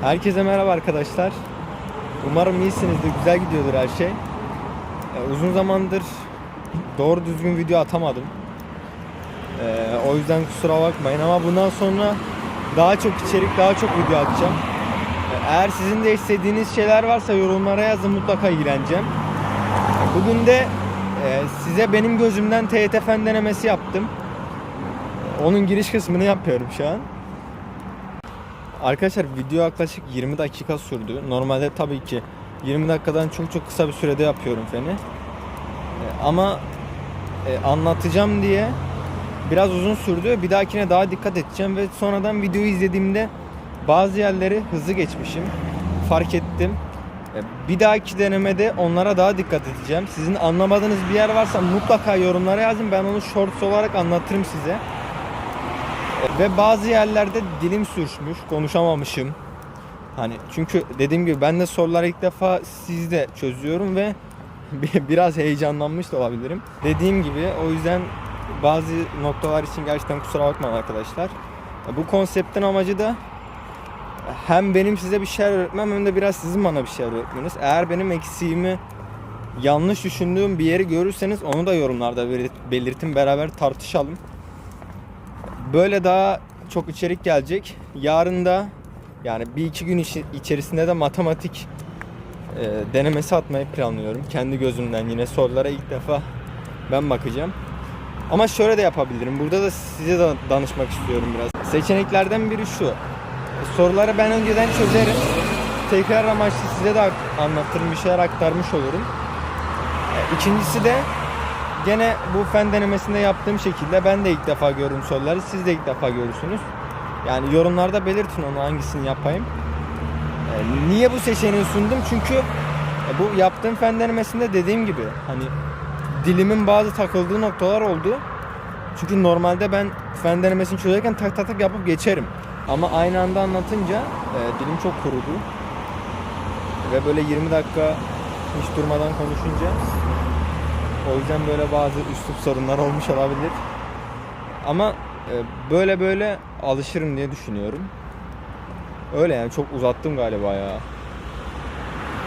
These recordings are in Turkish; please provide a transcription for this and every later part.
Herkese merhaba arkadaşlar. Umarım iyisinizdir, güzel gidiyordur her şey. Ee, uzun zamandır doğru düzgün video atamadım. Ee, o yüzden kusura bakmayın ama bundan sonra daha çok içerik, daha çok video atacağım. Ee, eğer sizin de istediğiniz şeyler varsa yorumlara yazın mutlaka ilgileneceğim. Bugün de e, size benim gözümden TYT fen denemesi yaptım. Onun giriş kısmını yapıyorum şu an. Arkadaşlar video yaklaşık 20 dakika sürdü. Normalde tabii ki 20 dakikadan çok çok kısa bir sürede yapıyorum feni. Ee, Ama e, anlatacağım diye biraz uzun sürdü. Bir dahakine daha dikkat edeceğim ve sonradan videoyu izlediğimde bazı yerleri hızlı geçmişim. Fark ettim. Ee, Bir dahaki denemede onlara daha dikkat edeceğim. Sizin anlamadığınız bir yer varsa mutlaka yorumlara yazın. Ben onu shorts olarak anlatırım size. Ve bazı yerlerde dilim sürçmüş, konuşamamışım. Hani çünkü dediğim gibi ben de soruları ilk defa sizde çözüyorum ve bi- biraz heyecanlanmış da olabilirim. Dediğim gibi o yüzden bazı noktalar için gerçekten kusura bakmayın arkadaşlar. Bu konseptin amacı da hem benim size bir şeyler öğretmem hem de biraz sizin bana bir şeyler öğretmeniz. Eğer benim eksiğimi yanlış düşündüğüm bir yeri görürseniz onu da yorumlarda belirt- belirtin beraber tartışalım. Böyle daha çok içerik gelecek. Yarın da yani bir iki gün içerisinde de matematik e, denemesi atmayı planlıyorum. Kendi gözümden yine sorulara ilk defa ben bakacağım. Ama şöyle de yapabilirim. Burada da size de danışmak istiyorum biraz. Seçeneklerden biri şu. Soruları ben önceden çözerim. Tekrar amaçlı size de anlatırım, bir şeyler aktarmış olurum. E, İkincisi de Gene bu fen denemesinde yaptığım şekilde ben de ilk defa gördüm soruları. Siz de ilk defa görürsünüz. Yani yorumlarda belirtin onu hangisini yapayım. Ee, niye bu seçeneği sundum? Çünkü e, bu yaptığım fen denemesinde dediğim gibi hani dilimin bazı takıldığı noktalar oldu. Çünkü normalde ben fen denemesini çözerken tak tak tak yapıp geçerim. Ama aynı anda anlatınca e, dilim çok kurudu. Ve böyle 20 dakika hiç durmadan konuşunca o yüzden böyle bazı üslup sorunlar olmuş olabilir. Ama e, böyle böyle alışırım diye düşünüyorum. Öyle yani çok uzattım galiba ya.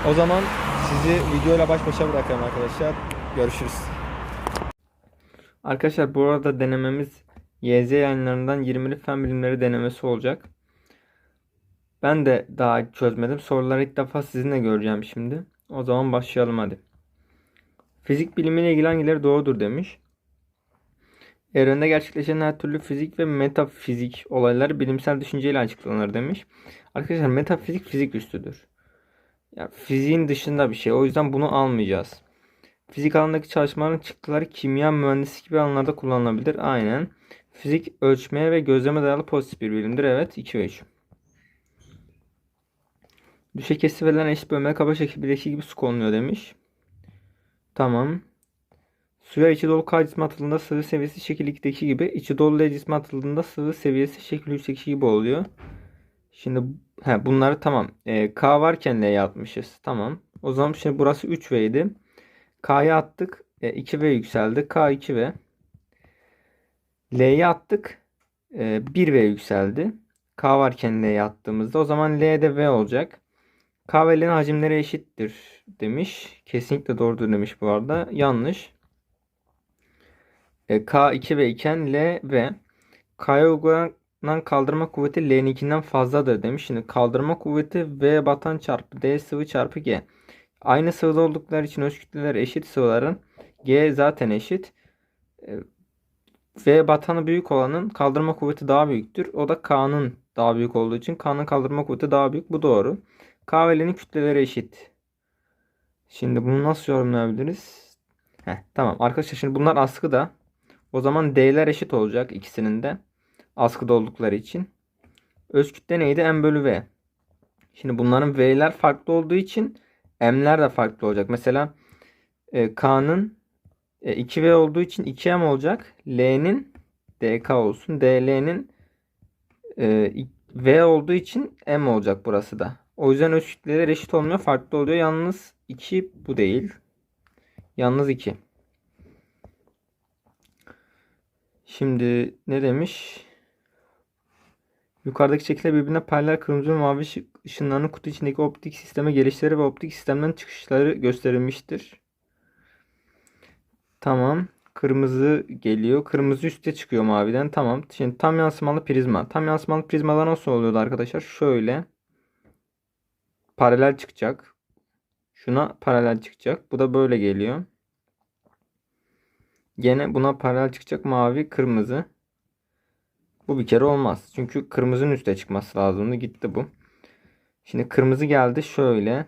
O zaman sizi videoyla baş başa bırakıyorum arkadaşlar. Görüşürüz. Arkadaşlar bu arada denememiz YZ yayınlarından 20'li fen bilimleri denemesi olacak. Ben de daha çözmedim. Soruları ilk defa sizinle göreceğim şimdi. O zaman başlayalım hadi. Fizik bilimiyle ilgili hangileri doğrudur demiş. Evrende gerçekleşen her türlü fizik ve metafizik olaylar bilimsel düşünceyle açıklanır demiş. Arkadaşlar metafizik fizik üstüdür. Ya fiziğin dışında bir şey. O yüzden bunu almayacağız. Fizik alanındaki çalışmaların çıktıları kimya, mühendislik gibi alanlarda kullanılabilir. Aynen. Fizik ölçmeye ve gözleme dayalı pozitif bir bilimdir. Evet. 2 ve 3. Düşe kesi verilen eşit bölmeli kaba şekildeki gibi su konuluyor demiş. Tamam. Suya içi dolu K cismi atıldığında sıvı seviyesi şekil 2'deki gibi. içi dolu L cismi atıldığında sıvı seviyesi şekil 3'teki gibi oluyor. Şimdi he, bunları tamam. Ee, K varken L'ye atmışız. Tamam. O zaman şimdi burası 3V idi. K'ya attık. E, 2V yükseldi. K 2V. L'ye attık. E, 1V yükseldi. K varken L'ye attığımızda o zaman L de V olacak. K ve L'nin hacimleri eşittir demiş. Kesinlikle doğrudur demiş bu arada. Yanlış. E, K 2 ve iken L ve K'ya uygulanan kaldırma kuvveti L'ninkinden fazladır demiş. Şimdi kaldırma kuvveti V batan çarpı D sıvı çarpı G. Aynı sıvıda oldukları için öz kütleler eşit sıvıların. G zaten eşit. E, V batanı büyük olanın kaldırma kuvveti daha büyüktür. O da K'nın daha büyük olduğu için K'nın kaldırma kuvveti daha büyük. Bu doğru. K ve L'nin kütleleri eşit. Şimdi bunu nasıl yorumlayabiliriz? Heh, tamam arkadaşlar şimdi bunlar askıda. O zaman D'ler eşit olacak ikisinin de. Askıda oldukları için. Öz kütle neydi? M bölü V. Şimdi bunların V'ler farklı olduğu için M'ler de farklı olacak. Mesela e, K'nın e, 2V olduğu için 2M olacak. L'nin DK olsun. DL'nin e, V olduğu için M olacak burası da. O yüzden öz kütleler eşit olmuyor. Farklı oluyor. Yalnız 2 bu değil. Yalnız 2. Şimdi ne demiş? Yukarıdaki şekilde birbirine paralel kırmızı ve mavi ışınlarının kutu içindeki optik sisteme gelişleri ve optik sistemden çıkışları gösterilmiştir. Tamam. Kırmızı geliyor. Kırmızı üste çıkıyor maviden. Tamam. Şimdi tam yansımalı prizma. Tam yansımalı prizmalar nasıl oluyordu arkadaşlar? Şöyle. Paralel çıkacak. Şuna paralel çıkacak. Bu da böyle geliyor. Gene buna paralel çıkacak mavi, kırmızı. Bu bir kere olmaz. Çünkü kırmızının üste çıkması lazımdı. Gitti bu. Şimdi kırmızı geldi şöyle.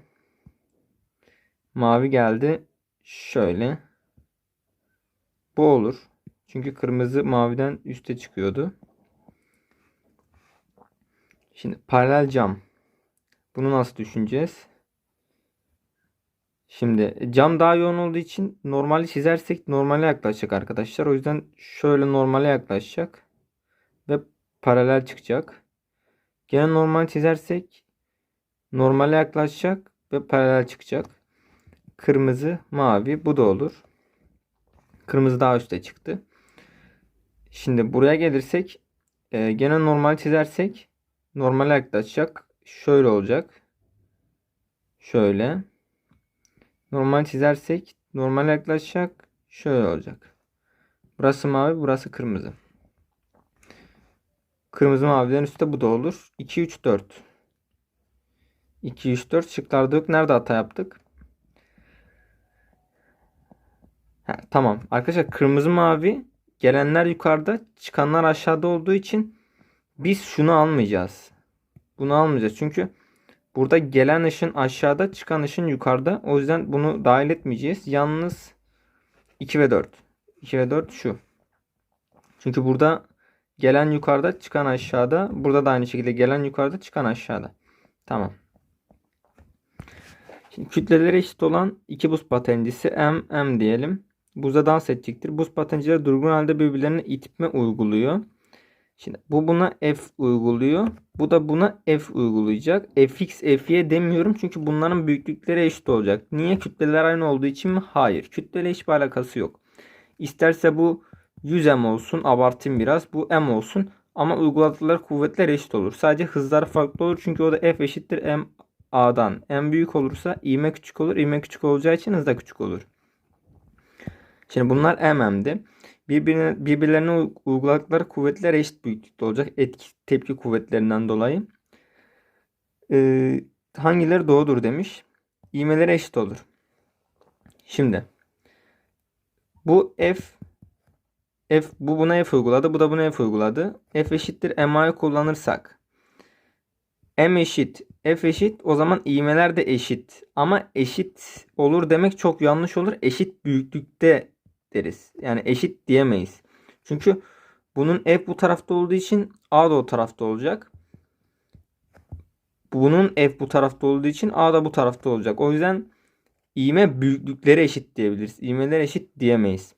Mavi geldi şöyle. Bu olur. Çünkü kırmızı maviden üste çıkıyordu. Şimdi paralel cam. Bunu nasıl düşüneceğiz? Şimdi cam daha yoğun olduğu için normali çizersek normale yaklaşacak arkadaşlar. O yüzden şöyle normale yaklaşacak. Ve paralel çıkacak. Gene normal çizersek normale yaklaşacak ve paralel çıkacak. Kırmızı, mavi bu da olur. Kırmızı daha üstte çıktı. Şimdi buraya gelirsek e, gene normal çizersek normale yaklaşacak. Şöyle olacak. Şöyle. Normal çizersek normal yaklaşacak. Şöyle olacak. Burası mavi, burası kırmızı. Kırmızı maviden üstte bu da olur. 2 3 4. 2 3 4 şıklarda yok. Nerede hata yaptık? Ha, tamam. Arkadaşlar kırmızı mavi gelenler yukarıda, çıkanlar aşağıda olduğu için biz şunu almayacağız. Bunu almayacağız. Çünkü Burada gelen ışın aşağıda, çıkan ışın yukarıda. O yüzden bunu dahil etmeyeceğiz. Yalnız 2 ve 4. 2 ve 4 şu. Çünkü burada gelen yukarıda, çıkan aşağıda. Burada da aynı şekilde gelen yukarıda, çıkan aşağıda. Tamam. Şimdi kütleleri eşit olan iki buz patencisi M, M diyelim. Buzda dans edecektir. Buz patencileri durgun halde birbirlerine itme uyguluyor. Şimdi bu buna F uyguluyor. Bu da buna F uygulayacak. Fx, Fy demiyorum çünkü bunların büyüklükleri eşit olacak. Niye? Kütleler aynı olduğu için mi? Hayır. Kütleyle hiçbir alakası yok. İsterse bu 100 m olsun. Abartayım biraz. Bu m olsun. Ama uyguladıkları kuvvetler eşit olur. Sadece hızlar farklı olur. Çünkü o da F eşittir m A'dan. M büyük olursa ivme küçük olur. İvme küçük olacağı için hız da küçük olur. Şimdi bunlar mm'di birbirine, birbirlerine uyguladıkları kuvvetler eşit büyüklükte olacak. Etki tepki kuvvetlerinden dolayı. Ee, hangileri doğrudur demiş. İğmeleri eşit olur. Şimdi bu F F bu buna F uyguladı. Bu da buna F uyguladı. F eşittir MA'yı kullanırsak M eşit F eşit o zaman iğmeler de eşit. Ama eşit olur demek çok yanlış olur. Eşit büyüklükte deriz. Yani eşit diyemeyiz. Çünkü bunun F bu tarafta olduğu için A da o tarafta olacak. Bunun F bu tarafta olduğu için A da bu tarafta olacak. O yüzden ivme büyüklükleri eşit diyebiliriz. İvmeler eşit diyemeyiz.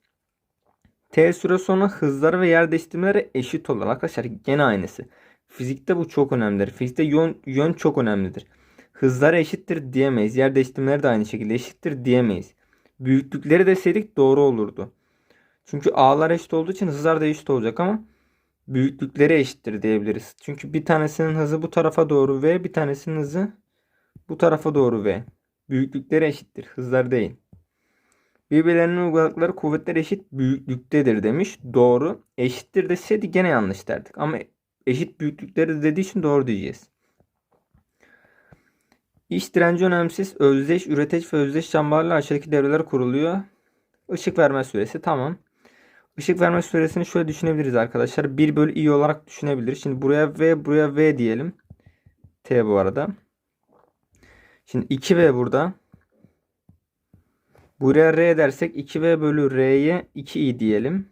T süre sonra hızları ve yer değiştirmeleri eşit olur. Arkadaşlar gene aynısı. Fizikte bu çok önemlidir. Fizikte yön, yön çok önemlidir. Hızları eşittir diyemeyiz. Yer değiştirmeleri de aynı şekilde eşittir diyemeyiz büyüklükleri deseydik doğru olurdu. Çünkü A'lar eşit olduğu için hızlar da eşit olacak ama büyüklükleri eşittir diyebiliriz. Çünkü bir tanesinin hızı bu tarafa doğru V, bir tanesinin hızı bu tarafa doğru V. Büyüklükleri eşittir, hızlar değil. Birbirlerinin uyguladıkları kuvvetler eşit büyüklüktedir demiş. Doğru. Eşittir deseydi gene yanlış derdik. Ama eşit büyüklükleri dediği için doğru diyeceğiz. İş direnci önemsiz. Özdeş, üreteç ve özdeş çemberlerle aşağıdaki devreler kuruluyor. Işık verme süresi tamam. Işık verme süresini şöyle düşünebiliriz arkadaşlar. 1 bölü i olarak düşünebiliriz. Şimdi buraya v buraya v diyelim. T bu arada. Şimdi 2v burada. Buraya r dersek 2v bölü r'ye 2i diyelim.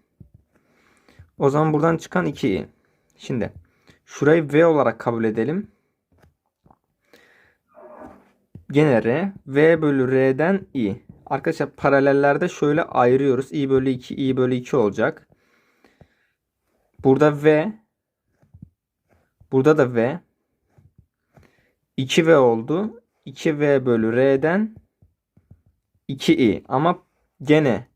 O zaman buradan çıkan 2i. Şimdi şurayı v olarak kabul edelim. Gene R. V bölü R'den I. Arkadaşlar paralellerde şöyle ayırıyoruz. I bölü 2, I bölü 2 olacak. Burada V. Burada da V. 2V oldu. 2V bölü R'den 2I. Ama gene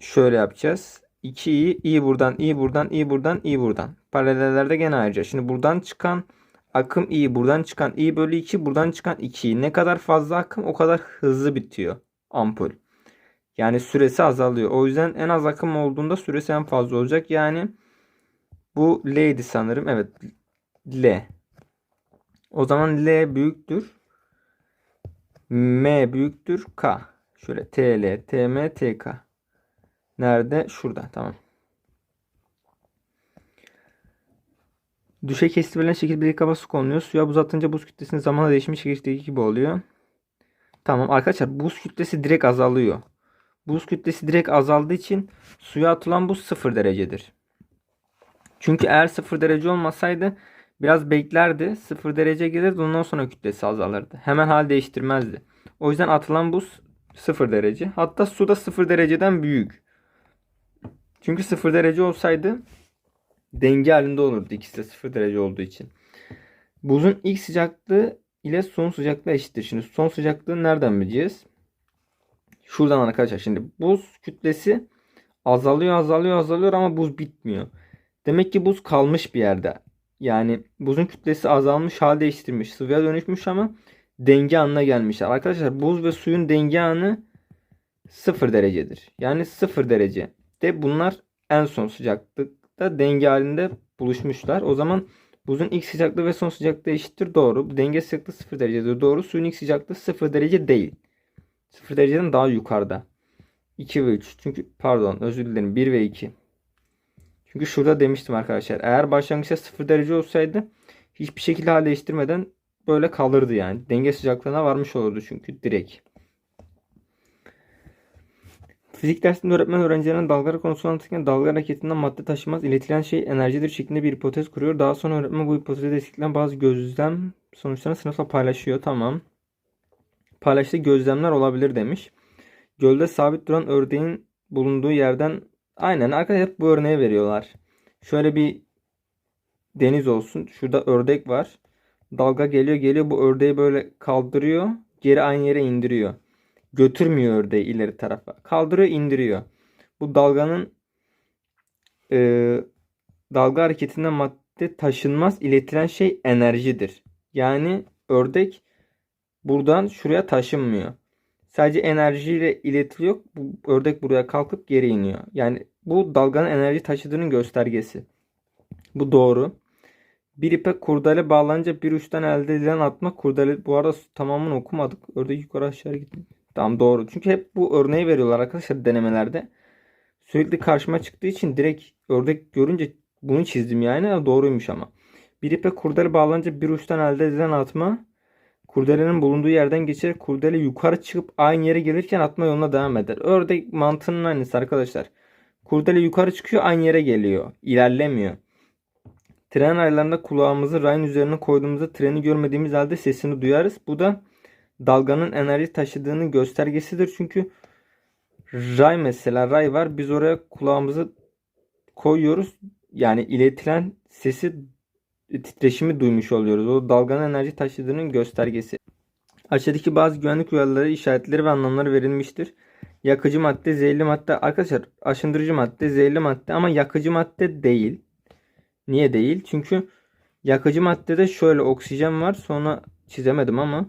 şöyle yapacağız. 2i, i buradan, i buradan, i buradan, i buradan. Paralellerde gene ayıracağız. Şimdi buradan çıkan akım i buradan çıkan i bölü 2 buradan çıkan 2. Ne kadar fazla akım o kadar hızlı bitiyor ampul. Yani süresi azalıyor. O yüzden en az akım olduğunda süresi en fazla olacak. Yani bu L'ydi sanırım. Evet. L. O zaman L büyüktür. M büyüktür. K. Şöyle TL, TM, TK. Nerede? Şurada. Tamam. Düşey kestirilen şekilde bir kaba su konuluyor. Suya buz atınca buz kütlesinin zamanla değişmiş şekildeki gibi oluyor. Tamam arkadaşlar buz kütlesi direkt azalıyor. Buz kütlesi direkt azaldığı için suya atılan buz 0 derecedir. Çünkü eğer 0 derece olmasaydı biraz beklerdi. 0 derece gelirdi ondan sonra kütlesi azalırdı. Hemen hal değiştirmezdi. O yüzden atılan buz 0 derece. Hatta su da 0 dereceden büyük. Çünkü 0 derece olsaydı denge halinde olurdu ikisi de 0 derece olduğu için. Buzun ilk sıcaklığı ile son sıcaklığı eşittir. Şimdi son sıcaklığını nereden bileceğiz? Şuradan arkadaşlar şimdi buz kütlesi azalıyor azalıyor azalıyor ama buz bitmiyor. Demek ki buz kalmış bir yerde. Yani buzun kütlesi azalmış hal değiştirmiş sıvıya dönüşmüş ama denge anına gelmişler. Arkadaşlar buz ve suyun denge anı 0 derecedir. Yani 0 derece de bunlar en son sıcaklıkta denge halinde buluşmuşlar. O zaman buzun ilk sıcaklığı ve son sıcaklığı eşittir doğru. Denge sıcaklığı 0 derecedir doğru. Suyun ilk sıcaklığı 0 derece değil. 0 dereceden daha yukarıda. 2 ve 3. Çünkü pardon özür dilerim 1 ve 2. Çünkü şurada demiştim arkadaşlar. Eğer başlangıçta 0 derece olsaydı hiçbir şekilde hal değiştirmeden böyle kalırdı yani. Denge sıcaklığına varmış olurdu çünkü direkt. Fizik dersinde öğretmen öğrencilerine dalgalar konusunu anlatırken dalga hareketinden madde taşımaz, iletilen şey enerjidir şeklinde bir hipotez kuruyor. Daha sonra öğretmen bu hipotezi destekleyen bazı gözlem sonuçlarını sınıfla paylaşıyor. Tamam. Paylaştığı gözlemler olabilir demiş. Gölde sabit duran ördeğin bulunduğu yerden aynen arkadaşlar hep bu örneği veriyorlar. Şöyle bir deniz olsun. Şurada ördek var. Dalga geliyor geliyor bu ördeği böyle kaldırıyor. Geri aynı yere indiriyor. Götürmüyor ördeği ileri tarafa. Kaldırıyor indiriyor. Bu dalganın e, dalga hareketinden madde taşınmaz iletilen şey enerjidir. Yani ördek buradan şuraya taşınmıyor. Sadece enerjiyle iletiliyor. Bu ördek buraya kalkıp geri iniyor. Yani bu dalganın enerji taşıdığının göstergesi. Bu doğru. Bir ipe kurdele bağlanınca bir uçtan elde edilen atma kurdele bu arada tamamını okumadık. Ördek yukarı aşağı gitti. Tamam doğru. Çünkü hep bu örneği veriyorlar arkadaşlar denemelerde. Sürekli karşıma çıktığı için direkt ördek görünce bunu çizdim yani. Doğruymuş ama. Bir ipe kurdele bağlanınca bir uçtan elde edilen atma kurdelenin bulunduğu yerden geçerek kurdele yukarı çıkıp aynı yere gelirken atma yoluna devam eder. Ördek mantığının aynısı arkadaşlar. Kurdele yukarı çıkıyor aynı yere geliyor. İlerlemiyor. Tren raylarında kulağımızı rayın üzerine koyduğumuzda treni görmediğimiz halde sesini duyarız. Bu da dalganın enerji taşıdığının göstergesidir. Çünkü ray mesela ray var. Biz oraya kulağımızı koyuyoruz. Yani iletilen sesi titreşimi duymuş oluyoruz. O dalganın enerji taşıdığının göstergesi. Aşağıdaki bazı güvenlik uyarıları, işaretleri ve anlamları verilmiştir. Yakıcı madde, zehirli madde. Arkadaşlar aşındırıcı madde, zehirli madde ama yakıcı madde değil. Niye değil? Çünkü yakıcı maddede şöyle oksijen var. Sonra çizemedim ama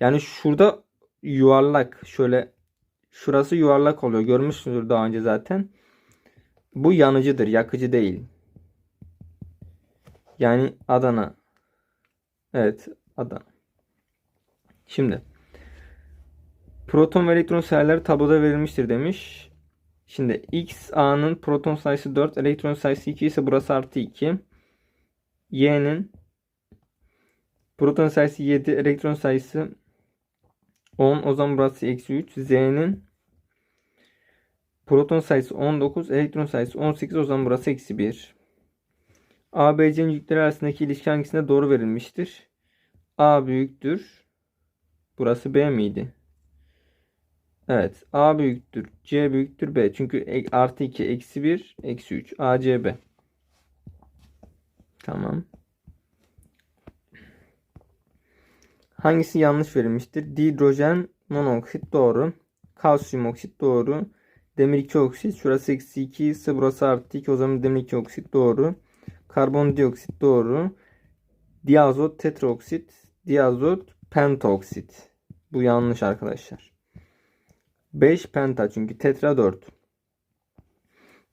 yani şurada yuvarlak şöyle şurası yuvarlak oluyor. Görmüşsünüzdür daha önce zaten. Bu yanıcıdır, yakıcı değil. Yani Adana. Evet, Adana. Şimdi proton ve elektron sayıları tabloda verilmiştir demiş. Şimdi X A'nın proton sayısı 4, elektron sayısı 2 ise burası artı 2. Y'nin proton sayısı 7, elektron sayısı 10. O zaman burası eksi 3. Z'nin proton sayısı 19, elektron sayısı 18. O zaman burası eksi 1. A, B, C'nin yükleri arasındaki ilişki hangisine doğru verilmiştir? A büyüktür. Burası B miydi? Evet. A büyüktür. C büyüktür B. Çünkü artı 2, eksi 1, eksi 3. A, C, B. Tamam. Hangisi yanlış verilmiştir? Dihidrojen monoksit doğru. Kalsiyum oksit doğru. Demir 2 oksit. Şurası eksi 2 ise burası artı 2. O zaman demir 2 oksit doğru. Karbondioksit doğru. diazot tetraoksit, diazot pentaoksit. Bu yanlış arkadaşlar. 5 penta çünkü tetra 4.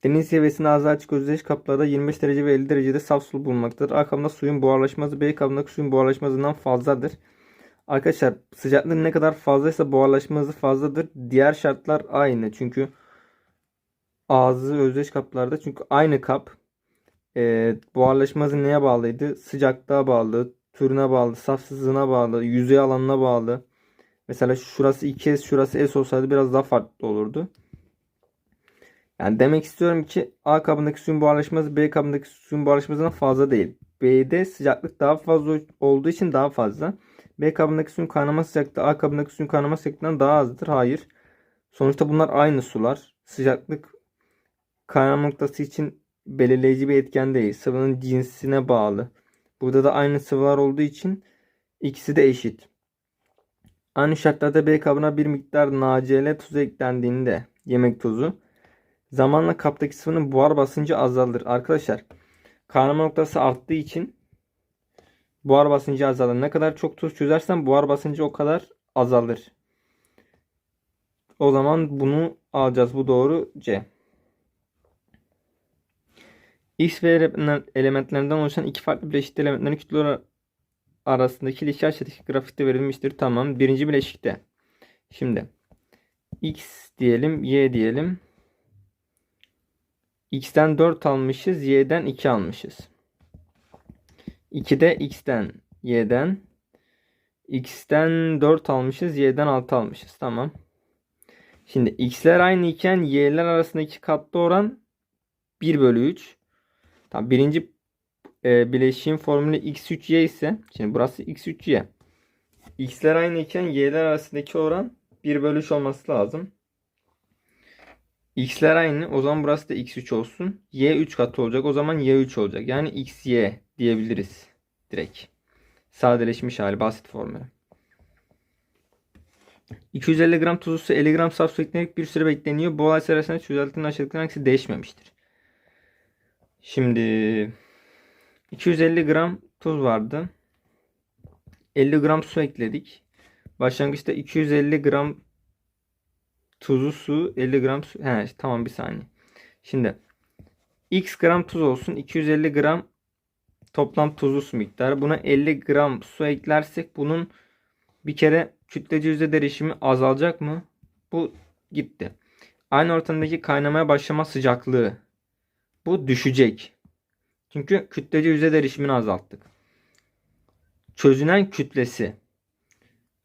Deniz seviyesinde ağzı açık özdeş kaplarda 25 derece ve 50 derecede saf su bulunmaktadır. A kabında suyun buharlaşması B kabındaki suyun buharlaşmasından fazladır. Arkadaşlar sıcaklık ne kadar fazlaysa buharlaşma hızı fazladır. Diğer şartlar aynı. Çünkü ağzı özdeş kaplarda çünkü aynı kap e, buharlaşma hızı neye bağlıydı? Sıcaklığa bağlı, türüne bağlı, safsızlığına bağlı, yüzey alanına bağlı. Mesela şurası 2S, şurası S olsaydı biraz daha farklı olurdu. Yani demek istiyorum ki A kabındaki suyun buharlaşması B kabındaki suyun buharlaşmasından fazla değil. B'de sıcaklık daha fazla olduğu için daha fazla. B kabındaki suyun kaynama sıcaklığı A kabındaki suyun kaynama sıcaklığından daha azdır. Hayır. Sonuçta bunlar aynı sular. Sıcaklık kaynama noktası için belirleyici bir etken değil. Sıvının cinsine bağlı. Burada da aynı sıvılar olduğu için ikisi de eşit. Aynı şartlarda B kabına bir miktar NaCl tuzu eklendiğinde yemek tuzu zamanla kaptaki sıvının buhar basıncı azalır. Arkadaşlar kaynama noktası arttığı için buhar basıncı azalır. Ne kadar çok tuz çözersen buhar basıncı o kadar azalır. O zaman bunu alacağız. Bu doğru C. X ve ele- elementlerinden oluşan iki farklı bileşikli elementlerin kütleleri arasındaki ilişki aşağıdaki grafikte verilmiştir. Tamam. Birinci bileşikte. Şimdi X diyelim, Y diyelim. X'ten 4 almışız, Y'den 2 almışız. 2'de X'ten, Y'den. X'ten 4 almışız, Y'den 6 almışız. Tamam. Şimdi X'ler aynı iken Y'ler arasındaki katlı oran 1 bölü 3. Tamam, birinci e, bileşiğin formülü x3y ise şimdi burası x3y. X'ler aynı iken y'ler arasındaki oran 1 bölü 3 olması lazım. X'ler aynı. O zaman burası da x3 olsun. Y 3 katı olacak. O zaman y3 olacak. Yani xy diyebiliriz. Direkt. Sadeleşmiş hali. Basit formülü. 250 gram tuzlu su 50 gram saf su eklenerek bir süre bekleniyor. Bu olay sırasında çözeltinin aşağıdakilerin hangisi değişmemiştir. Şimdi 250 gram tuz vardı. 50 gram su ekledik. Başlangıçta 250 gram tuzlu su 50 gram su. He, tamam bir saniye. Şimdi x gram tuz olsun. 250 gram toplam tuzlu su miktarı. Buna 50 gram su eklersek bunun bir kere kütlece yüzde derişimi azalacak mı? Bu gitti. Aynı ortamdaki kaynamaya başlama sıcaklığı. Bu düşecek. Çünkü kütlece yüzey derişimini azalttık. Çözünen kütlesi.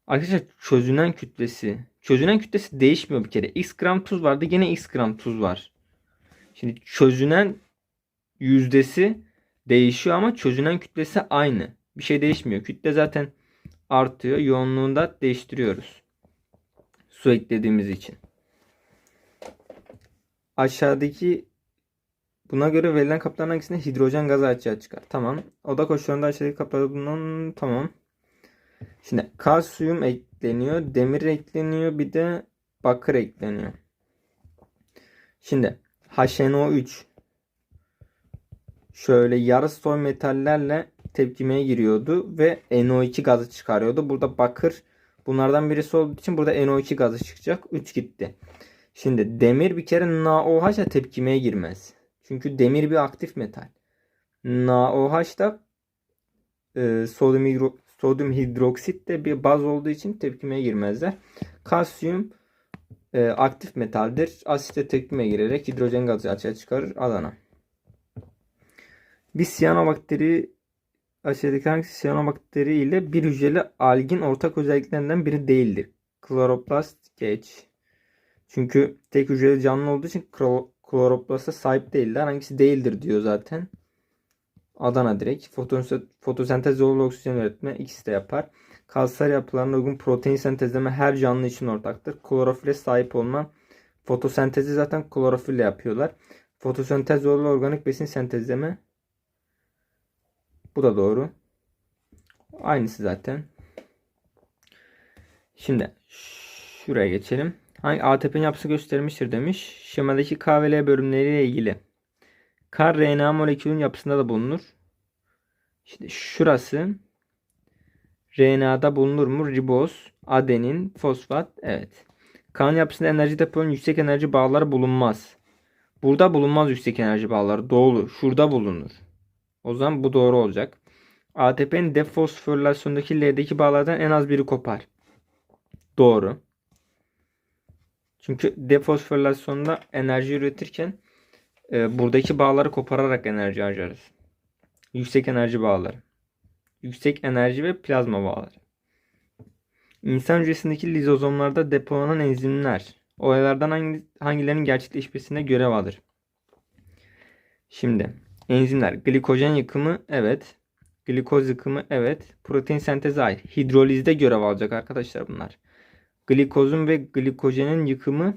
Arkadaşlar çözünen kütlesi. Çözünen kütlesi değişmiyor bir kere. X gram tuz vardı. Yine X gram tuz var. Şimdi çözünen yüzdesi değişiyor ama çözünen kütlesi aynı. Bir şey değişmiyor. Kütle zaten artıyor. Yoğunluğunda değiştiriyoruz. Su eklediğimiz için. Aşağıdaki Buna göre verilen kapların hangisinde hidrojen gazı açığa çıkar? Tamam. Oda koşullarında aşağıdaki kaplarda bulunan tamam. Şimdi kalsiyum ekleniyor. Demir ekleniyor. Bir de bakır ekleniyor. Şimdi HNO3 şöyle yarı soy metallerle tepkimeye giriyordu ve NO2 gazı çıkarıyordu. Burada bakır bunlardan birisi olduğu için burada NO2 gazı çıkacak. 3 gitti. Şimdi demir bir kere NaOH'la tepkimeye girmez. Çünkü demir bir aktif metal. NaOH da e, sodyum, hidro, sodyum hidroksit de bir baz olduğu için tepkimeye girmezler. Kalsiyum e, aktif metaldir. Asitle tepkimeye girerek hidrojen gazı açığa çıkarır Adana. Bir siyanobakteri aşağıdaki hangisi siyanobakteri ile bir hücreli algin ortak özelliklerinden biri değildir. Kloroplast geç. Çünkü tek hücreli canlı olduğu için kloroplasta sahip değiller. Hangisi değildir diyor zaten. Adana direkt. Fotosentez zorlu oksijen üretme ikisi de yapar. Kalsiyum yapılarına uygun protein sentezleme her canlı için ortaktır. Klorofile sahip olma. Fotosentezi zaten klorofille yapıyorlar. Fotosentez zorlu organik besin sentezleme. Bu da doğru. Aynısı zaten. Şimdi şuraya geçelim. Hangi ATP'nin yapısı gösterilmiştir demiş. Şemadaki K ve L bölümleriyle ilgili. K RNA molekülün yapısında da bulunur. İşte şurası RNA'da bulunur mu? Riboz, adenin, fosfat. Evet. Kan yapısında enerji depolayan yüksek enerji bağları bulunmaz. Burada bulunmaz yüksek enerji bağları. Doğru. Şurada bulunur. O zaman bu doğru olacak. ATP'nin defosforilasyondaki L'deki bağlardan en az biri kopar. Doğru. Çünkü defosforilasyonda enerji üretirken e, buradaki bağları kopararak enerji harcarız. Yüksek enerji bağları. Yüksek enerji ve plazma bağları. İnsan hücresindeki lizozomlarda depolanan enzimler olaylardan hangi, hangilerinin gerçekleşmesine görev alır? Şimdi enzimler glikojen yıkımı evet. Glikoz yıkımı evet. Protein sentezi hayır. Hidrolizde görev alacak arkadaşlar bunlar. Glikozun ve glikojenin yıkımı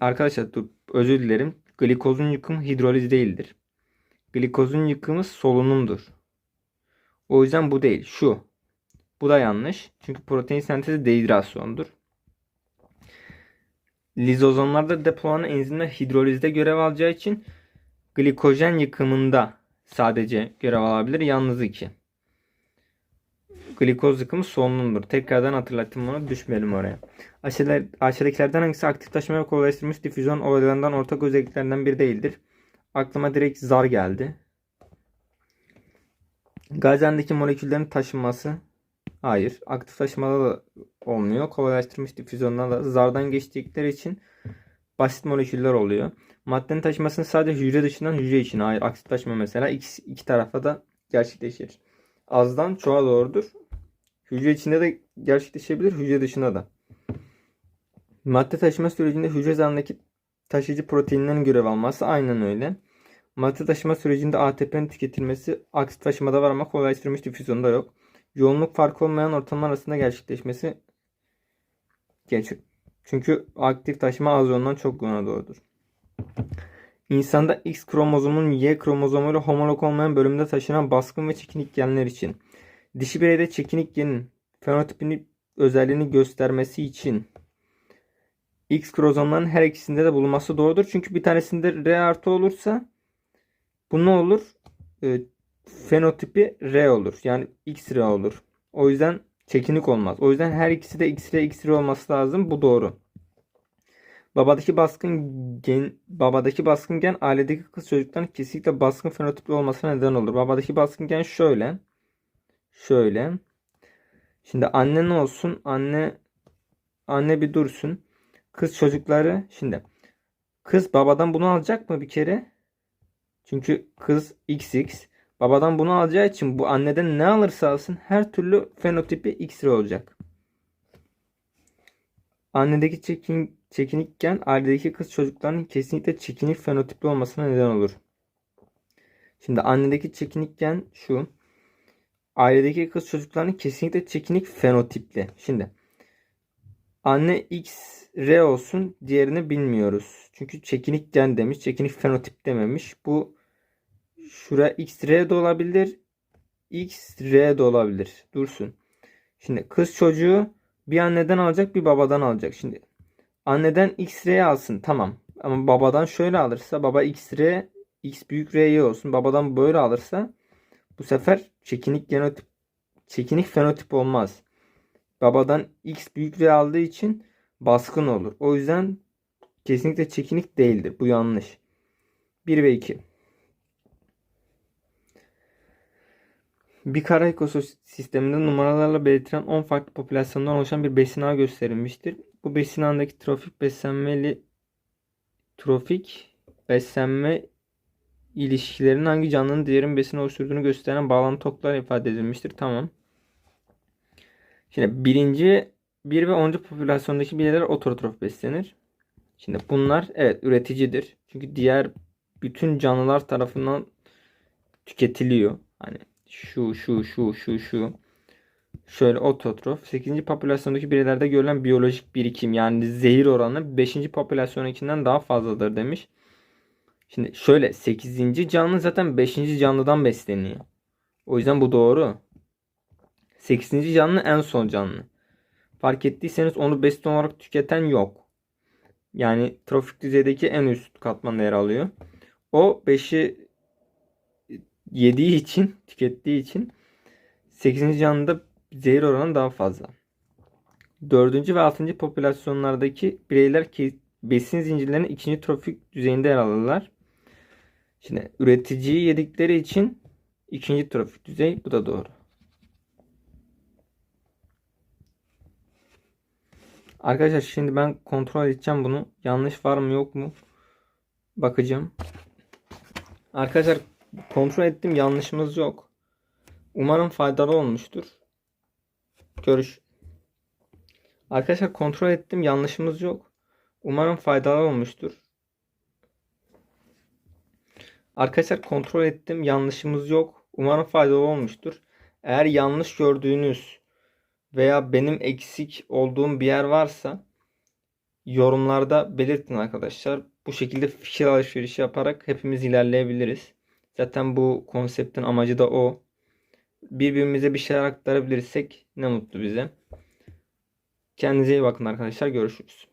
arkadaşlar dur, özür dilerim. Glikozun yıkımı hidroliz değildir. Glikozun yıkımı solunumdur. O yüzden bu değil. Şu. Bu da yanlış. Çünkü protein sentezi dehidrasyondur. Lizozomlarda depolanan enzimler hidrolizde görev alacağı için glikojen yıkımında sadece görev alabilir. Yalnız iki. Glikoz yıkımı solunumdur. Tekrardan hatırlatayım bunu. Düşmeyelim oraya. Aşağıda, aşağıdakilerden hangisi aktifleşme ve kolaylaştırılmış difüzyon olaylarından ortak özelliklerinden biri değildir? Aklıma direkt zar geldi. Gazendeki moleküllerin taşınması. Hayır. Aktif taşımada da olmuyor. Kolaylaştırılmış difüzyonda da zardan geçtikleri için basit moleküller oluyor. Maddenin taşımasını sadece hücre dışından hücre içine. Hayır. Aktif taşıma mesela iki, iki tarafa da gerçekleşir. Azdan çoğa doğrudur. Hücre içinde de gerçekleşebilir. Hücre dışında da. Madde taşıma sürecinde hücre zarındaki taşıyıcı proteinlerin görev alması aynen öyle. Madde taşıma sürecinde ATP'nin tüketilmesi aktif taşımada var ama kolaylaştırılmış difüzyonda yok. Yoğunluk farkı olmayan ortamlar arasında gerçekleşmesi geç. Çünkü aktif taşıma az yoğundan çok yoğuna doğrudur. İnsanda X kromozomunun Y kromozomuyla homolog olmayan bölümde taşınan baskın ve çekinik genler için dişi bireyde çekinik genin fenotipini özelliğini göstermesi için X kromozomların her ikisinde de bulunması doğrudur. Çünkü bir tanesinde R artı olursa bu ne olur? E, fenotipi R olur. Yani X R olur. O yüzden çekinik olmaz. O yüzden her ikisi de X R X R olması lazım. Bu doğru. Babadaki baskın gen babadaki baskın gen ailedeki kız çocukların kesinlikle baskın fenotipli olmasına neden olur. Babadaki baskın gen şöyle. Şöyle. Şimdi anne ne olsun? Anne anne bir dursun. Kız çocukları şimdi kız babadan bunu alacak mı bir kere? Çünkü kız XX babadan bunu alacağı için bu anneden ne alırsa alsın her türlü fenotipi X olacak. Annedeki çekin, çekinikken ailedeki kız çocuklarının kesinlikle çekinik fenotipli olmasına neden olur. Şimdi annedeki çekinikken şu. Ailedeki kız çocuklarının kesinlikle çekinik fenotipli. Şimdi anne X R olsun diğerini bilmiyoruz. Çünkü çekinik gen demiş. Çekinik fenotip dememiş. Bu şura X R de olabilir. X R de olabilir. Dursun. Şimdi kız çocuğu bir anneden alacak bir babadan alacak. Şimdi anneden X R alsın tamam. Ama babadan şöyle alırsa baba X R X büyük R'ye olsun. Babadan böyle alırsa bu sefer çekinik genotip çekinik fenotip olmaz. Babadan X büyük aldığı için baskın olur. O yüzden kesinlikle çekinik değildir. Bu yanlış. 1 ve 2. Bir kara ekosisteminde numaralarla belirtilen 10 farklı popülasyondan oluşan bir besin ağı gösterilmiştir. Bu besin ağındaki trofik beslenmeli trofik beslenme ilişkilerinin hangi canlının diğerin besin oluşturduğunu gösteren bağlantı oklar ifade edilmiştir. Tamam. Şimdi birinci 1 ve 10. popülasyondaki bireyler ototrof beslenir. Şimdi bunlar evet üreticidir. Çünkü diğer bütün canlılar tarafından tüketiliyor. Hani şu şu şu şu şu şöyle ototrof. 8. popülasyondaki bireylerde görülen biyolojik birikim yani zehir oranı 5. popülasyondakinden daha fazladır demiş. Şimdi şöyle 8. canlı zaten 5. canlıdan besleniyor. O yüzden bu doğru. 8. canlı en son canlı. Fark ettiyseniz onu besin olarak tüketen yok. Yani trofik düzeydeki en üst katmanda yer alıyor. O 5'i yediği için, tükettiği için 8. canlıda zehir oranı daha fazla. 4. ve 6. popülasyonlardaki bireyler besin zincirlerinin ikinci trofik düzeyinde yer alırlar. Şimdi üreticiyi yedikleri için ikinci trofik düzey bu da doğru. Arkadaşlar şimdi ben kontrol edeceğim bunu. Yanlış var mı yok mu? Bakacağım. Arkadaşlar kontrol ettim yanlışımız yok. Umarım faydalı olmuştur. Görüş. Arkadaşlar kontrol ettim yanlışımız yok. Umarım faydalı olmuştur. Arkadaşlar kontrol ettim yanlışımız yok. Umarım faydalı olmuştur. Eğer yanlış gördüğünüz veya benim eksik olduğum bir yer varsa yorumlarda belirtin arkadaşlar. Bu şekilde fikir alışverişi yaparak hepimiz ilerleyebiliriz. Zaten bu konseptin amacı da o. Birbirimize bir şeyler aktarabilirsek ne mutlu bize. Kendinize iyi bakın arkadaşlar. Görüşürüz.